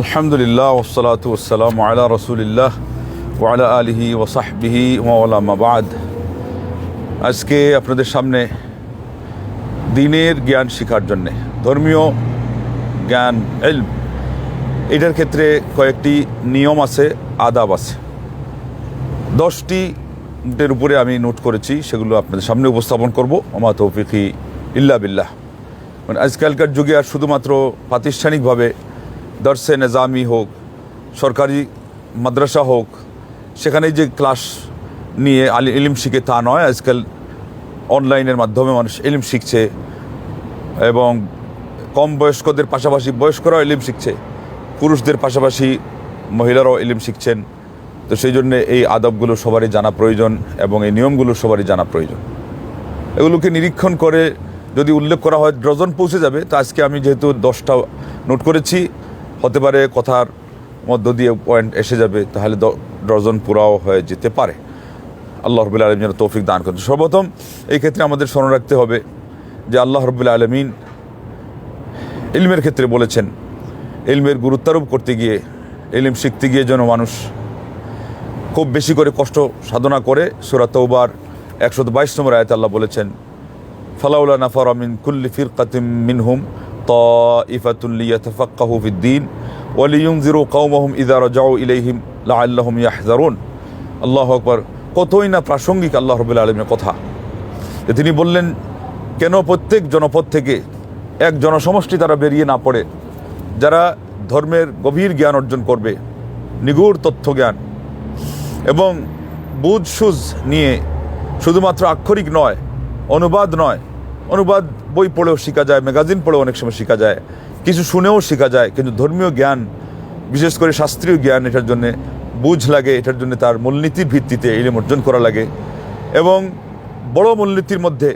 আলহামদুলিল্লাহ ওসলাত ওসালাম আলা রসুলিল্লাহ ওয়ালা আলিহি ওসাহবিহি ওয়ালামাবাদ আজকে আপনাদের সামনে দিনের জ্ঞান শেখার জন্যে, ধর্মীয় জ্ঞান এলম এটার ক্ষেত্রে কয়েকটি নিয়ম আছে, আদাব আছে। দশটি এর উপরে আমি নোট করেছি, সেগুলো আপনাদের সামনে উপস্থাপন করব। ওমা তৌফিকি ইল্লা বিল্লাহ। মানে আজকালকার যুগে আর শুধুমাত্র প্রাতিষ্ঠানিকভাবে দর্শে নেজামি হোক, সরকারি মাদ্রাসা হোক সেখানে যে ক্লাস নিয়ে আলি ইলিম শিখে তা নয়, আজকাল অনলাইনের মাধ্যমে মানুষ ইলিম শিখছে এবং কম বয়স্কদের পাশাপাশি বয়স্করাও ইলিম শিখছে, পুরুষদের পাশাপাশি মহিলারাও ইলিম শিখছেন। তো সেই জন্যে এই আদবগুলো সবারই জানা প্রয়োজন এবং এই নিয়মগুলো সবারই জানা প্রয়োজন। এগুলোকে নিরীক্ষণ করে যদি উল্লেখ করা হয়, ডজন পৌঁছে যাবে। তো আজকে আমি যেহেতু দশটা নোট করেছি হতে পারে কথার মধ্য দিয়ে পয়েন্ট এসে যাবে, তাহলে ডজন পুরাও হয়ে যেতে পারে। আল্লাহ রবুল্লা আলম যেন তৌফিক দান করেন। সর্বপ্রথম এই ক্ষেত্রে আমাদের স্মরণ রাখতে হবে যে আল্লাহ রবুল্লা আলমিন ইলমের ক্ষেত্রে বলেছেন, ইলমের গুরুত্বারোপ করতে গিয়ে, ইলিম শিখতে গিয়ে যেন মানুষ খুব বেশি করে কষ্ট সাধনা করে, সুরা তৌবার একশো বাইশ নম্বর আয়তে আল্লাহ বলেছেন, ফালাউলা নাফর আমিন কুল্লি ফির কাতিম মিনহুম তফাক্কাহু ফিদ্দিন ওয়ালিউম জিরো কৌমহম ইদার জাউ ইলাইহিম লা আল্লাহম ইয়াহজারুন আল্লাহ আকবর কতই না প্রাসঙ্গিক আল্লাহ রবুল্লা আলমের কথা। তিনি বললেন, কেন প্রত্যেক জনপদ থেকে এক জনসমষ্টি তারা বেরিয়ে না পড়ে? যারা ধর্মের গভীর জ্ঞান অর্জন করবে, নিগুড় তথ্য জ্ঞান এবং বুঝ সুজ নিয়ে শুধুমাত্র আক্ষরিক নয়, অনুবাদ নয়, অনুবাদ বই পড়েও শেখা যায়, ম্যাগাজিন পড়েও অনেক সময় শেখা যায়, কিছু শুনেও শেখা যায়, কিন্তু ধর্মীয় জ্ঞান, বিশেষ করে শাস্ত্রীয় জ্ঞান, এটার জন্যে বুঝ লাগে, এটার জন্য তার মূলনীতির ভিত্তিতে ইলম অর্জন করা লাগে এবং বড় মূলনীতির মধ্যে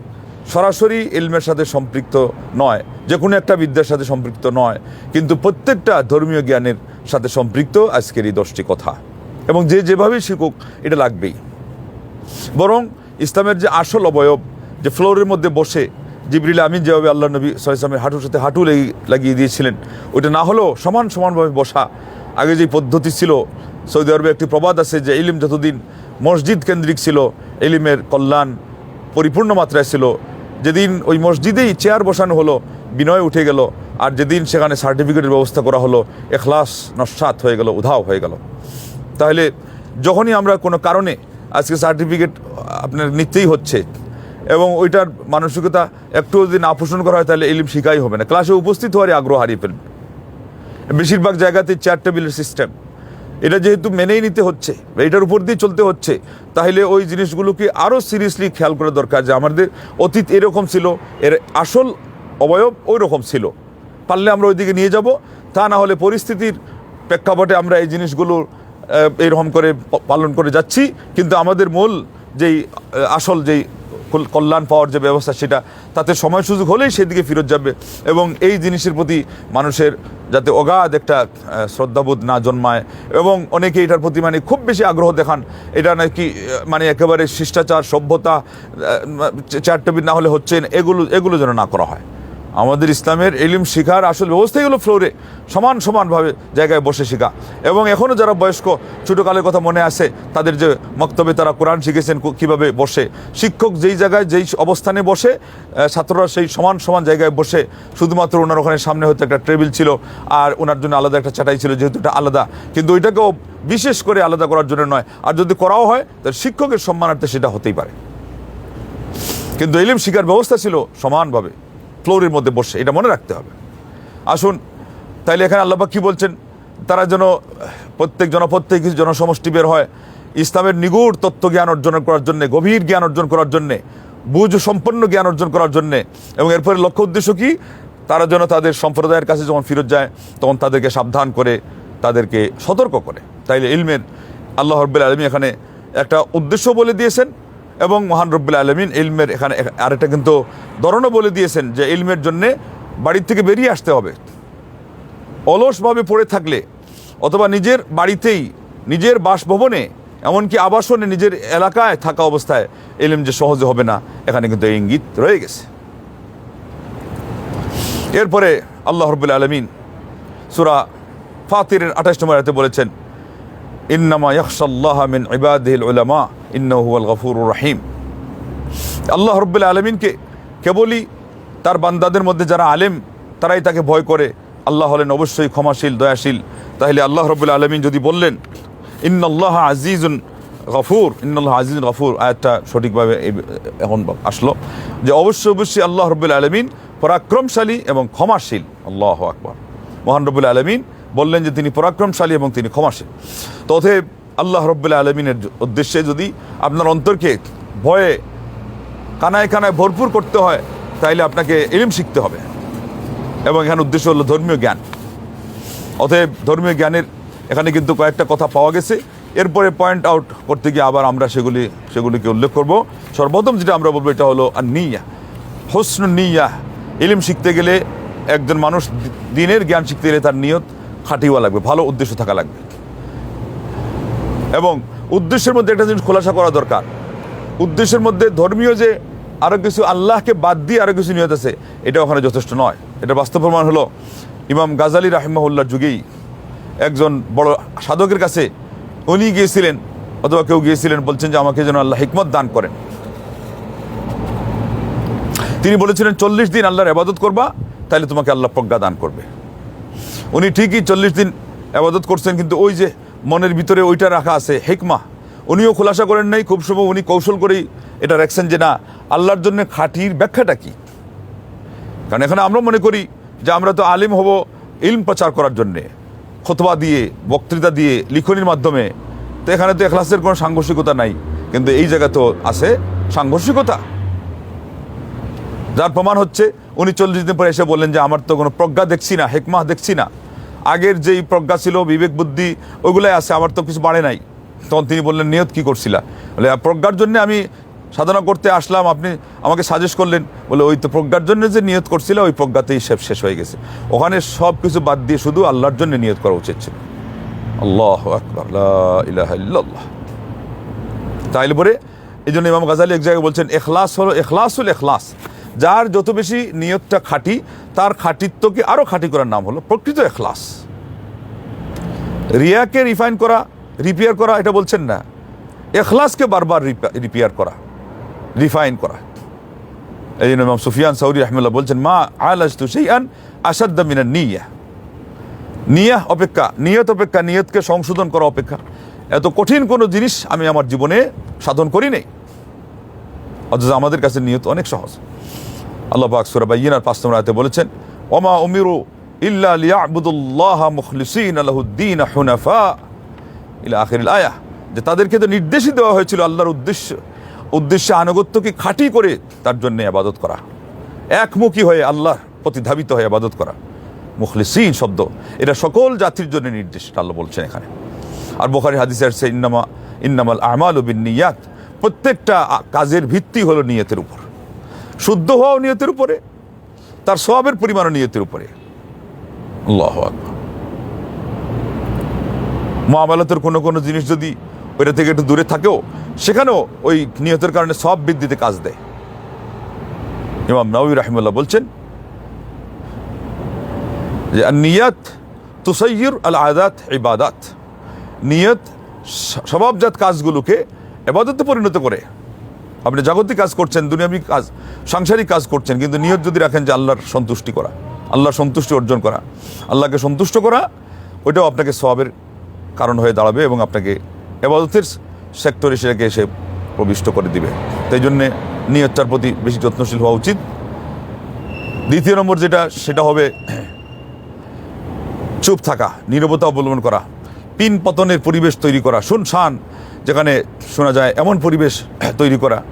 সরাসরি ইলমের সাথে সম্পৃক্ত নয়, যে কোনো একটা বিদ্যার সাথে সম্পৃক্ত নয়, কিন্তু প্রত্যেকটা ধর্মীয় জ্ঞানের সাথে সম্পৃক্ত আজকের এই দশটি কথা। এবং যে যেভাবেই শিখুক, এটা লাগবেই। বরং ইসলামের যে আসল অবয়ব, যে ফ্লোরের মধ্যে বসে জিবরিল আমিন যেভাবে আল্লাহ নবী সালামের হাঁটুর সাথে হাঁটু লেগে- লাগিয়ে দিয়েছিলেন, ওইটা না হলেও সমান সমানভাবে বসা। আগে যে পদ্ধতি ছিল, সৌদি আরবে একটি প্রবাদ আছে যে ইলিম যতদিন মসজিদ কেন্দ্রিক ছিল, ইলিমের কল্যাণ পরিপূর্ণ মাত্রায় ছিল, যেদিন ওই মসজিদেই চেয়ার বসানো হলো, বিনয় উঠে গেল, আর যেদিন সেখানে সার্টিফিকেটের ব্যবস্থা করা হলো, এখলাস নস্বাত হয়ে গেল, উধাও হয়ে গেল। তাহলে যখনই আমরা কোনো কারণে আজকে সার্টিফিকেট আপনার নিতেই হচ্ছে এবং ওইটার মানসিকতা একটু যদি না পোষণ করা হয়, তাহলে ইলিম শিখাই হবে না। ক্লাসে উপস্থিত হওয়ারই আগ্রহ হারিয়ে ফেলবে। বেশিরভাগ জায়গাতে চেয়ার টেবিলের সিস্টেম এটা যেহেতু মেনেই নিতে হচ্ছে, এটার উপর দিয়ে চলতে হচ্ছে, তাহলে ওই জিনিসগুলোকে আরও সিরিয়াসলি খেয়াল করা দরকার যে আমাদের অতীত এরকম ছিল, এর আসল অবয়ব ওই রকম ছিল। পারলে আমরা ওইদিকে নিয়ে যাব, তা না হলে পরিস্থিতির প্রেক্ষাপটে আমরা এই জিনিসগুলো এরকম করে পালন করে যাচ্ছি। কিন্তু আমাদের মূল যেই আসল যেই কল্যাণ পাওয়ার যে ব্যবস্থা সেটা তাতে সময় সুযোগ হলেই সেদিকে ফেরত যাবে এবং এই জিনিসের প্রতি মানুষের যাতে অগাধ একটা শ্রদ্ধাবোধ না জন্মায় এবং অনেকে এটার প্রতি মানে খুব বেশি আগ্রহ দেখান। এটা নাকি মানে একেবারে শিষ্টাচার সভ্যতা আহ, চার টেবিল না হলে হচ্ছে এগুলো এগুলো যেন না করা হয়। আমাদের ইসলামের এলিম শেখার আসল ব্যবস্থাই হলো ফ্লোরে সমান সমানভাবে জায়গায় বসে শেখা। এবং এখনও যারা বয়স্ক, ছোটোকালের কথা মনে আছে, তাদের যে মক্তবে তারা কোরআন শিখেছেন কীভাবে বসে। শিক্ষক যেই জায়গায়, যেই অবস্থানে বসে ছাত্ররা সেই সমান সমান জায়গায় বসে, শুধুমাত্র ওনার ওখানে সামনে হয়তো একটা টেবিল ছিল, আর ওনার জন্য আলাদা একটা চাটাই ছিল, যেহেতু এটা আলাদা। কিন্তু ওইটাকেও বিশেষ করে আলাদা করার জন্য নয়। আর যদি করাও হয়, তাহলে শিক্ষকের সম্মানার্থে সেটা হতেই পারে। কিন্তু এলিম শিকার ব্যবস্থা ছিল সমানভাবে। ফ্লোরের মধ্যে বসে, এটা মনে রাখতে হবে। আসুন, তাইলে এখানে আল্লাহবাক কী বলছেন? তারা যেন, প্রত্যেক জনপদ থেকে কিছু জনসমষ্টি বের হয়, ইসলামের নিগুড় তত্ত্ব জ্ঞান অর্জন করার জন্যে, গভীর জ্ঞান অর্জন করার জন্যে, বুঝ সম্পন্ন জ্ঞান অর্জন করার জন্যে, এবং এরপরে লক্ষ্য উদ্দেশ্য কি? তারা যেন তাদের সম্প্রদায়ের কাছে যখন ফিরত যায়, তখন তাদেরকে সাবধান করে, তাদেরকে সতর্ক করে। তাইলে ইলমের আল্লাহ রব্বুল আলমী এখানে একটা উদ্দেশ্য বলে দিয়েছেন এবং মহান রব্বুল আলমিন ইলমের এখানে আরেকটা কিন্তু ধরনও বলে দিয়েছেন যে ইলমের জন্যে বাড়ির থেকে বেরিয়ে আসতে হবে। অলসভাবে পড়ে থাকলে অথবা নিজের বাড়িতেই, নিজের বাসভবনে, এমনকি আবাসনে নিজের এলাকায় থাকা অবস্থায় এলিম যে সহজে হবে না, এখানে কিন্তু ইঙ্গিত রয়ে গেছে। এরপরে আল্লাহ রব্বুল আলমিন সুরা ফাতিরের আঠাশ নম্বর বলেছেন, ইন্নামা ইয়াকশাল্লাহ মিন ইবাদিল উলামা। ইন্নাহু হুয়াল গফুরুর রহিম। আল্লাহ রব্বুল আলমিনকে কেবলই তার বান্দাদের মধ্যে যারা আলেম, তারাই তাকে ভয় করে। আল্লাহ হলেন অবশ্যই ক্ষমাশীল, দয়াশীল। তাহলে আল্লাহ রব্বুল আলমিন যদি বললেন ইন্নআল্লাহ আজিজুন গফুর ইন্নআল্লাহ আজিজুন গফুর আয়াতটা সঠিকভাবে এখন আসলো। যে অবশ্যই অবশ্যই আল্লাহ রব্বুল আলমিন পরাক্রমশালী এবং ক্ষমাশীল। আল্লাহ আকবর। মহান রব্বুল আলমিন বললেন যে তিনি পরাক্রমশালী এবং তিনি ক্ষমাশীল। তো অতএব আল্লাহ রব্বুল আলমিনের উদ্দেশ্যে যদি আপনার অন্তরকে ভয়ে কানায় কানায় ভরপুর করতে হয়, তাইলে আপনাকে এলিম শিখতে হবে। এবং এখানে উদ্দেশ্য হলো ধর্মীয় জ্ঞান। অতএব ধর্মীয় জ্ঞানের এখানে কিন্তু কয়েকটা কথা পাওয়া গেছে। এরপরে পয়েন্ট আউট করতে গিয়ে আবার আমরা সেগুলি, সেগুলিকে উল্লেখ করব। সর্বপ্রথম যেটা আমরা বলব, এটা হলো আর নিয়া হোসন নিয়া ইলিম শিখতে গেলে একজন মানুষ দিনের জ্ঞান শিখতে গেলে তার নিয়ত খাটিওয়া লাগবে, ভালো উদ্দেশ্য থাকা লাগবে। এবং উদ্দেশ্যের মধ্যে একটা জিনিস খোলাসা করা দরকার। উদ্দেশ্যের মধ্যে ধর্মীয় যে আরও কিছু আল্লাহকে বাদ দিয়ে আরও কিছু নিয়ত আছে, এটা ওখানে যথেষ্ট নয়। এটা বাস্তব প্রমাণ হলো, ইমাম গাজালি রাহিমাহুল্লার যুগেই একজন বড় সাধকের কাছে উনি গিয়েছিলেন, অথবা কেউ গিয়েছিলেন, বলছেন যে আমাকে যেন আল্লাহ হিকমত দান করেন। তিনি বলেছিলেন, চল্লিশ দিন আল্লাহর আবাদত করবা তাহলে তোমাকে আল্লাহ প্রজ্ঞা দান করবে। উনি ঠিকই চল্লিশ দিন আবাদত করছেন, কিন্তু ওই যে মনের ভিতরে ওইটা রাখা আছে, হেকমা। উনিও খোলাসা করেন নাই, খুব সময় উনি কৌশল করেই এটা রাখছেন যে না, আল্লাহর জন্য খাঁটির ব্যাখ্যাটা কি? কারণ এখানে আমরা মনে করি যে আমরা তো আলিম হব ইলম প্রচার করার জন্যে, খতবা দিয়ে, বক্তৃতা দিয়ে, লিখনির মাধ্যমে। তো এখানে তো এখলাসের কোনো সাংঘর্ষিকতা নাই, কিন্তু এই জায়গা তো আছে সাংঘর্ষিকতা। যার প্রমাণ হচ্ছে, উনি চল্লিশ দিন পরে এসে বললেন যে, আমার তো কোনো প্রজ্ঞা দেখছি না হেকমাহ দেখছি না। আগের যেই প্রজ্ঞা ছিল, বিবেক, বুদ্ধি, ওইগুলাই আছে, আমার তো কিছু বাড়ে নাই। তখন তিনি বললেন, নিয়ত কি করছিলা? বলে, প্রজ্ঞার জন্য আমি সাধনা করতে আসলাম, আপনি আমাকে সাজেস্ট করলেন। বলে, ওই তো প্রজ্ঞার জন্য যে নিয়ত করছিল, ওই প্রজ্ঞাতেই সব শেষ হয়ে গেছে। ওখানে সব কিছু বাদ দিয়ে শুধু আল্লাহর জন্য নিয়ত করা উচিত ছিল। আল্লাহ আকবর ইল্লাল্লাহ। তাইলে পরে এই জন্য ইমাম গাজালি এক জায়গায় বলছেন এখলাস হলো এখলাসুল এখলাস যার যত বেশি নিয়তটা খাঁটি, তার খাঁটিত্বকে আরও খাঁটি করার নাম হলো প্রকৃত এখলাস। রিয়াকে রিফাইন করা, রিপেয়ার করা, এটা বলছেন না। এখলাসকে বারবার রিপেয়ার করা, রিফাইন করা। এই জন্য ইমাম সুফিয়ান সৌরি আহমুল্লাহ বলছেন, মা আলাজ তু সেই আন আসাদ্দা মিনা নিয়া। নিয়াহ অপেক্ষা, নিয়ত অপেক্ষা, নিয়তকে সংশোধন করা অপেক্ষা। এত কঠিন কোনো জিনিস আমি আমার জীবনে সাধন করি নাই। অথচ আমাদের কাছে নিয়ত অনেক সহজ। আল্লাহ পাক সুরা বাইয়িনার পাঁচ নম্বর আয়াতে বলেছেন, ওমা উমিরু ইল্লা লিয়াবুদুল্লাহ মুখলিসিন আলাহুদ্দিন হুনাফা। ইলা আখিরিল আয়া যে তাদেরকে তো নির্দেশই দেওয়া হয়েছিল আল্লাহর উদ্দেশ্য, উদ্দেশ্যে আনুগত্যকে খাঁটি করে তার জন্য আবাদত করা। একমুখী হয়ে আল্লাহর প্রতি ধাবিত হয়ে আবাদত করা। মুখলিসিন শব্দ, এটা সকল জাতির জন্য নির্দেশ আল্লাহ বলছেন এখানে। আর বোখারি হাদিসে আসছে, ইন্নামা, ইন্নামাল আমাল বিন নিয়াত। প্রত্যেকটা কাজের ভিত্তি হলো নিয়তের উপর। শুদ্ধ হওয়াও নিয়তের উপরে, তার সবের পরিমাণও নিয়তের উপরে। মহামালতের কোনো কোনো জিনিস যদি ওইটা থেকে একটু দূরে থাকেও, সেখানেও ওই নিয়তের কারণে সব বৃদ্ধিতে কাজ দেয়। ইমাম নবী রাহিমুল্লাহ বলছেন যে নিয়াত তুসাইয়ুর আল আদাত ইবাদাত। নিয়ত স্বভাবজাত কাজগুলোকে এবাদতে পরিণত করে। আপনি জাগতিক কাজ করছেন, দুনিয়াবী কাজ, সাংসারিক কাজ করছেন, কিন্তু নিয়ত যদি রাখেন যে আল্লাহর সন্তুষ্টি করা, আল্লাহর সন্তুষ্টি অর্জন করা, আল্লাহকে সন্তুষ্ট করা, ওইটাও আপনাকে সবের কারণ হয়ে দাঁড়াবে এবং আপনাকে এবাদতের সেক্টরে সেটাকে এসে প্রবিষ্ট করে দিবে। তাই জন্যে নিয়তটার প্রতি বেশি যত্নশীল হওয়া উচিত। দ্বিতীয় নম্বর যেটা, সেটা হবে চুপ থাকা, নীরবতা অবলম্বন করা, পিন পতনের পরিবেশ তৈরি করা, শুনশান যেখানে শোনা যায় এমন পরিবেশ তৈরি করা।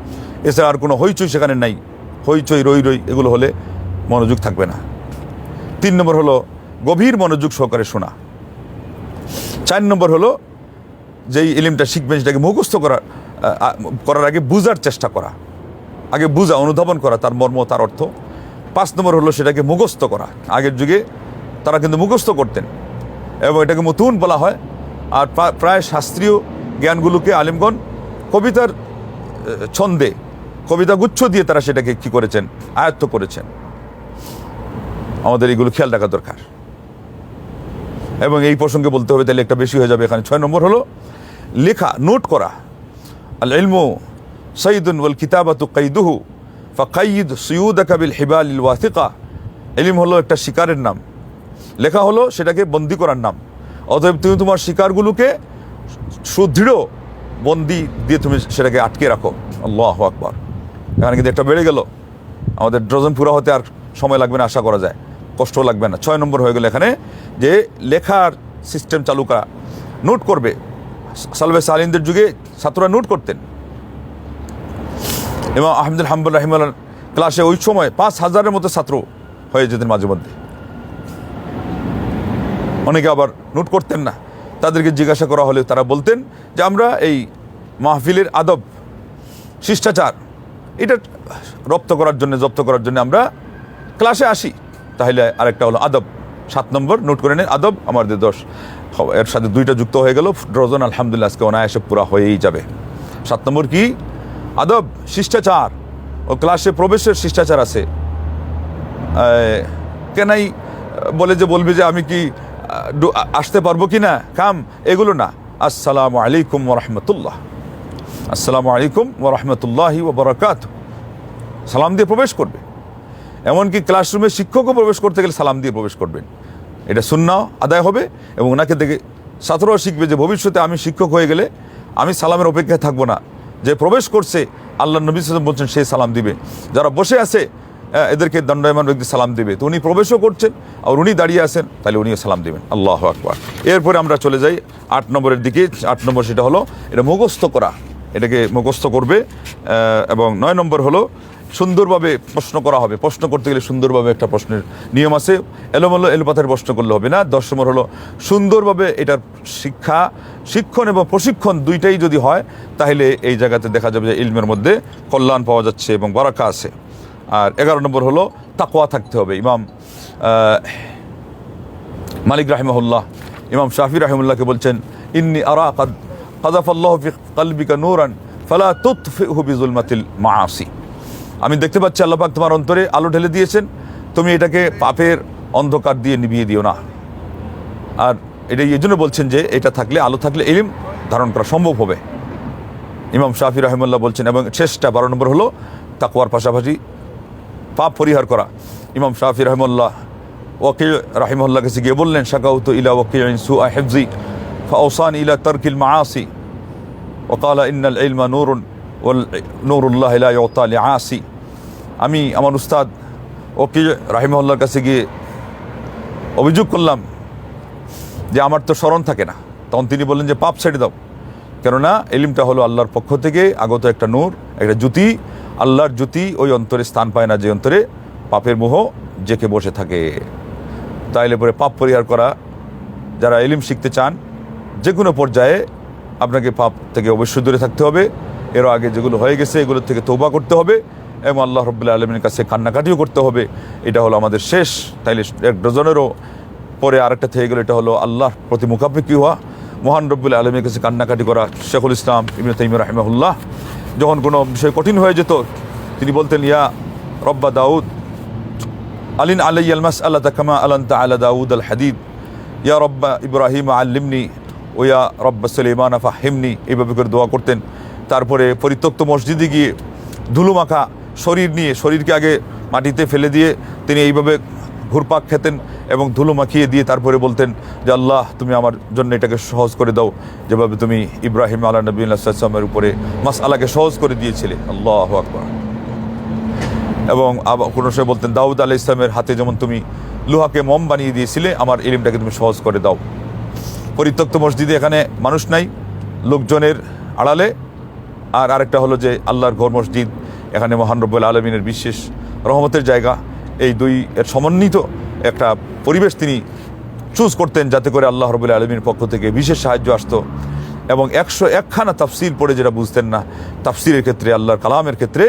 এছাড়া আর কোনো হইচই সেখানে নাই। হইচই রই রই এগুলো হলে মনোযোগ থাকবে না। তিন নম্বর হলো গভীর মনোযোগ সহকারে শোনা। চার নম্বর হলো যেই ইলিমটা শিখবেন সেটাকে মুখস্থ আ, করার আগে বুঝার চেষ্টা করা। আগে বুঝা অনুধাবন করা তার মর্ম তার অর্থ। পাঁচ নম্বর হলো সেটাকে মুখস্থ করা। আগের যুগে তারা কিন্তু মুখস্থ করতেন। এবং এটাকে মতুন বলা হয়। আর প্রায় শাস্ত্রীয় জ্ঞানগুলোকে আলিমগণ কবিতার ছন্দে, কবিতা গুচ্ছ দিয়ে তারা সেটাকে কি করেছেন, আয়ত্ত করেছেন। আমাদের এগুলো খেয়াল রাখা দরকার। এবং এই প্রসঙ্গে বলতে হবে, তাহলে একটা বেশি হয়ে যাবে। এখানে ছয় নম্বর হলো, লেখা, নোট করা। আল ইলমু সঈদুন ওয়াল কিতাবাতু কাইদুহু ফাকাইদ সুয়ুদাকা বিল হিবালিল ওয়াথিকা এলিম হলো একটা শিকারের নাম। লেখা হলো সেটাকে বন্দি করার নাম। অতএব তুমি তোমার শিকারগুলোকে সুদৃঢ় বন্দি দিয়ে তুমি সেটাকে আটকে রাখো। আল্লাহ আকবার। এখানে কিন্তু একটা বেড়ে গেল। আমাদের ড্রজন পুরা হতে আর সময় লাগবে না, আশা করা যায়। কষ্ট লাগবে না। ছয় নম্বর হয়ে গেল এখানে যে লেখার সিস্টেম চালু করা। নোট করবে। সালবে সালিনদের যুগে ছাত্ররা নোট করতেন। এবং আহমদুল হাম্বুল রাহিমাল ক্লাসে ওই সময় পাঁচ হাজারের মতো ছাত্র হয়ে যেতেন মাঝে মধ্যে। অনেকে আবার নোট করতেন না। তাদেরকে জিজ্ঞাসা করা হলে তারা বলতেন যে আমরা এই মাহফিলের আদব, শিষ্টাচার, এটা রপ্ত করার জন্য, জব্দ করার জন্য আমরা ক্লাসে আসি। তাহলে আরেকটা হলো আদব। সাত নম্বর নোট করে নেন, আদব আমাদের দশ এর সাথে দুইটা যুক্ত হয়ে গেল, ডজন, আলহামদুলিল্লাহ, আজকে অনায়াসে পুরা হয়েই যাবে। সাত নম্বর কি? আদব, শিষ্টাচার। ও ক্লাসে প্রবেশের শিষ্টাচার আছে। কেনাই বলে যে, বলবে যে, আমি কি আসতে পারব কি না? কাম, এগুলো না। আসসালামু আলাইকুম রহমতুল্লাহ। আসসালামু আলাইকুম ওরহমতুল্লাহি ওবরাকাত সালাম দিয়ে প্রবেশ করবে। এমনকি ক্লাসরুমে শিক্ষকও প্রবেশ করতে গেলে সালাম দিয়ে প্রবেশ করবেন। এটা শূন্য আদায় হবে এবং ওনাকে দেখে ছাত্ররাও শিখবে যে ভবিষ্যতে আমি শিক্ষক হয়ে গেলে আমি সালামের অপেক্ষায় থাকব না। যে প্রবেশ করছে, আল্লাহ নবী বলছেন সেই সালাম দিবে। যারা বসে আছে এদেরকে দণ্ডায়মান ব্যক্তি সালাম দেবে। তো উনি প্রবেশও করছেন আর উনি দাঁড়িয়ে আছেন, তাহলে উনিও সালাম দিবেন। আল্লাহ আকবার। এরপরে আমরা চলে যাই আট নম্বরের দিকে। আট নম্বর সেটা হলো, এটা মুখস্থ করা। এটাকে মুখস্থ করবে এবং নয় নম্বর হলো, সুন্দরভাবে প্রশ্ন করা হবে। প্রশ্ন করতে গেলে সুন্দরভাবে একটা প্রশ্নের নিয়ম আছে। এলোমেলো এলোপাথার প্রশ্ন করলে হবে না। দশ নম্বর হলো, সুন্দরভাবে এটার শিক্ষা, শিক্ষণ এবং প্রশিক্ষণ দুইটাই যদি হয়, তাহলে এই জায়গাতে দেখা যাবে যে ইলমের মধ্যে কল্যাণ পাওয়া যাচ্ছে এবং বারাকা আছে। আর এগারো নম্বর হলো তাকোয়া থাকতে হবে। ইমাম মালিক রাহিমহুল্লাহ, ইমাম শাফি রাহিমুল্লাহকে বলছেন, ইন্নি আরা কাদ কাদাফাল্লাহ কালবিকা নূরান ফালা তুতফিহু বিজুলমাতিল মাআসি। আমি দেখতে পাচ্ছি আল্লাহ পাক তোমার অন্তরে আলো ঢেলে দিয়েছেন। তুমি এটাকে পাপের অন্ধকার দিয়ে নিভিয়ে দিও না। আর এটা এই জন্য বলছেন যে এটা থাকলে, আলো থাকলে এলিম ধারণ করা সম্ভব হবে। ইমাম শাফি রহমুল্লাহ বলছেন, এবং শেষটা বারো নম্বর হলো তাকুয়ার পাশাপাশি পাপ পরিহার করা। ইমাম শাফি রহমুল্লাহ ওকিল রাহিমুল্লাহ কাছে গিয়ে বললেন, শাকাউত ইলা ওকিল সু হেফজি ফাউসান ইলা তরকিল মাআসি ওকালা ইন্নাল ইলমা নূরুন ওল নূরুল্লাহ লা ইউতা লিআসি। আমি আমার উস্তাদ ওকিল রাহিমুল্লাহর কাছে গিয়ে অভিযোগ করলাম যে আমার তো স্মরণ থাকে না। তখন তিনি বললেন যে, পাপ ছেড়ে দাও। কেননা এলিমটা হলো আল্লাহর পক্ষ থেকে আগত একটা নূর, একটা জ্যোতি আল্লাহর জ্যোতি ওই অন্তরে স্থান পায় না, যে অন্তরে পাপের মোহ জেকে বসে থাকে। তাইলে পরে পাপ পরিহার করা, যারা এলিম শিখতে চান যে কোনো পর্যায়ে আপনাকে পাপ থেকে অবশ্যই দূরে থাকতে হবে। এরও আগে যেগুলো হয়ে গেছে, এগুলোর থেকে তৌবা করতে হবে এবং আল্লাহ রব্বুল্লাহ আলমীর কাছে কান্নাকাটিও করতে হবে। এটা হলো আমাদের শেষ। তাইলে এক ডজনেরও পরে আরেকটা থেকে গেলো, এটা হলো আল্লাহর প্রতি মুখাপেক্ষি হওয়া। মহান রব্বুল আলমীর কাছে কান্নাকাটি করা শেখুল ইসলাম ইবনে তাইমিয়া রাহিমাহুল্লাহ। যখন কোনো বিষয় কঠিন হয়ে যেত, তিনি বলতেন, ইয়া রব্বা দাউদ, আলিন আলাই আল মাস আল্লাহ তাকামা আলান্তা আলা দাউদ আল হাদিদ ইয়া রব্বা ইব্রাহিম আল্লিমনি ও ইয়া রব্বা আফা হেমনি এইভাবে করে দোয়া করতেন। তারপরে পরিত্যক্ত মসজিদে গিয়ে ধুলো মাখা, শরীর নিয়ে, শরীরকে আগে মাটিতে ফেলে দিয়ে তিনি এইভাবে ঘুরপাক খেতেন এবং ধুলো মাখিয়ে দিয়ে তারপরে বলতেন যে, আল্লাহ, তুমি আমার জন্য এটাকে সহজ করে দাও। যেভাবে তুমি ইব্রাহিম আল্লাহ নবী আল্লাহামের উপরে মাস আল্লাহকে সহজ করে দিয়েছিলে। আল্লাহ আকবর। এবং আবার কোনো সময় বলতেন, দাউদ আলাহ ইসলামের হাতে যেমন তুমি লোহাকে মম বানিয়ে দিয়েছিলে, আমার ইলিমটাকে তুমি সহজ করে দাও। পরিত্যক্ত মসজিদে এখানে মানুষ নাই, লোকজনের আড়ালে। আর আরেকটা হলো যে, আল্লাহর ঘর মসজিদ এখানে মহান রব্বুল আলমিনের বিশেষ রহমতের জায়গা। এই দুই এর সমন্বিত একটা পরিবেশ তিনি চুজ করতেন যাতে করে আল্লাহ রবুল আলমীর পক্ষ থেকে বিশেষ সাহায্য আসতো এবং একশো একখানা তাফসিল পড়ে যেটা বুঝতেন না তাফসিলের ক্ষেত্রে, আল্লাহর কালামের ক্ষেত্রে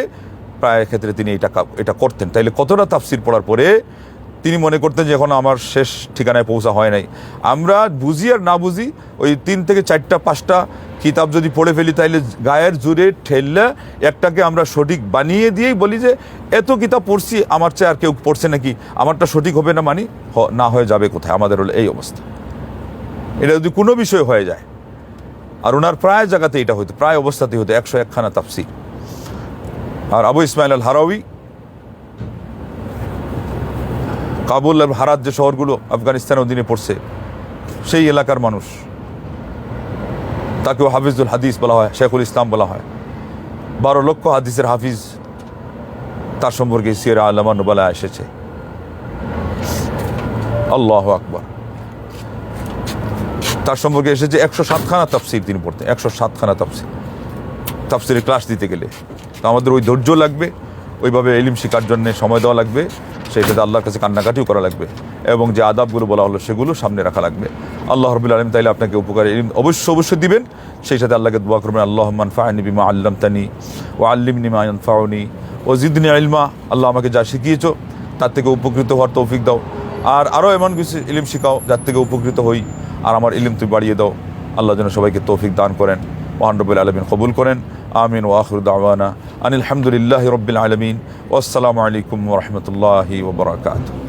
প্রায় ক্ষেত্রে তিনি এটা এটা করতেন। তাইলে কতটা তাফসিল পড়ার পরে তিনি মনে করতেন যে এখন আমার শেষ ঠিকানায় পৌঁছা হয় নাই। আমরা বুঝি আর না বুঝি, ওই তিন থেকে চারটা, পাঁচটা কিতাব যদি পড়ে ফেলি, তাইলে গায়ের জুড়ে ঠেললে একটাকে আমরা সঠিক বানিয়ে দিয়েই বলি যে, এত কিতাব পড়ছি, আমার চেয়ে আর কেউ পড়ছে নাকি? আমারটা সঠিক হবে না মানি? না হয়ে যাবে কোথায়? আমাদের হলো এই অবস্থা। এটা যদি কোনো বিষয় হয়ে যায়, আর ওনার প্রায় জায়গাতে এটা হতো প্রায় অবস্থাতেই হতো, একশো একখানা তাফসির। আর আবু ইসমাইল আল হারাউই কাবুল আর হারাত যে শহরগুলো আফগানিস্তানের অধীনে পড়ছে, সেই এলাকার মানুষ, তাকেও হাফিজুল হাদিস বলা হয়, শেখুল ইসলাম বলা হয়। বারো লক্ষ হাদিসের হাফিজ তার সম্পর্কে সিরা আল্লামা নুবালা এসেছে। আল্লাহ আকবর। তার সম্পর্কে এসেছে একশো সাতখানা তাফসির তিনি পড়তেন একশো সাতখানা তাফসির। তাফসিরে ক্লাস দিতে গেলে। তো আমাদের ওই ধৈর্য লাগবে, ওইভাবে এলিম শেখার জন্য সময় দেওয়া লাগবে। সেই সাথে আল্লাহর কাছে কান্নাকাটিও করা লাগবে। এবং যে আদাবগুলো বলা হলো সেগুলো সামনে রাখা লাগবে। আল্লাহ রবুল আলম তাইলে আপনাকে উপকার এলিম অবশ্যই অবশ্যই দিবেন। সেই সাথে আল্লাহকে দোয়া করবেন আল্লাহ মানফায়নি বিমা আল্লাম তানি ও আল্লিমনি মা ফাউনি ও জিদনি আলমা আল্লাহ আমাকে যা শিখিয়েছো, তার থেকে উপকৃত হওয়ার তৌফিক দাও। আর আরও এমন কিছু ইলিম শিখাও, যার থেকে উপকৃত হই। আর আমার ইলিম তুমি বাড়িয়ে দাও। আল্লাহ যেন সবাইকে তৌফিক দান করেন। মহান রব্বুল আলমিন কবুল করেন। আমিন ওয়াহরুদ্দাওয়ানা আনিল হামদুলিল্লাহ রবিল আলমিন। ওসালামু আলাইকুম রহমতুল্লাহি ওবরাকাতু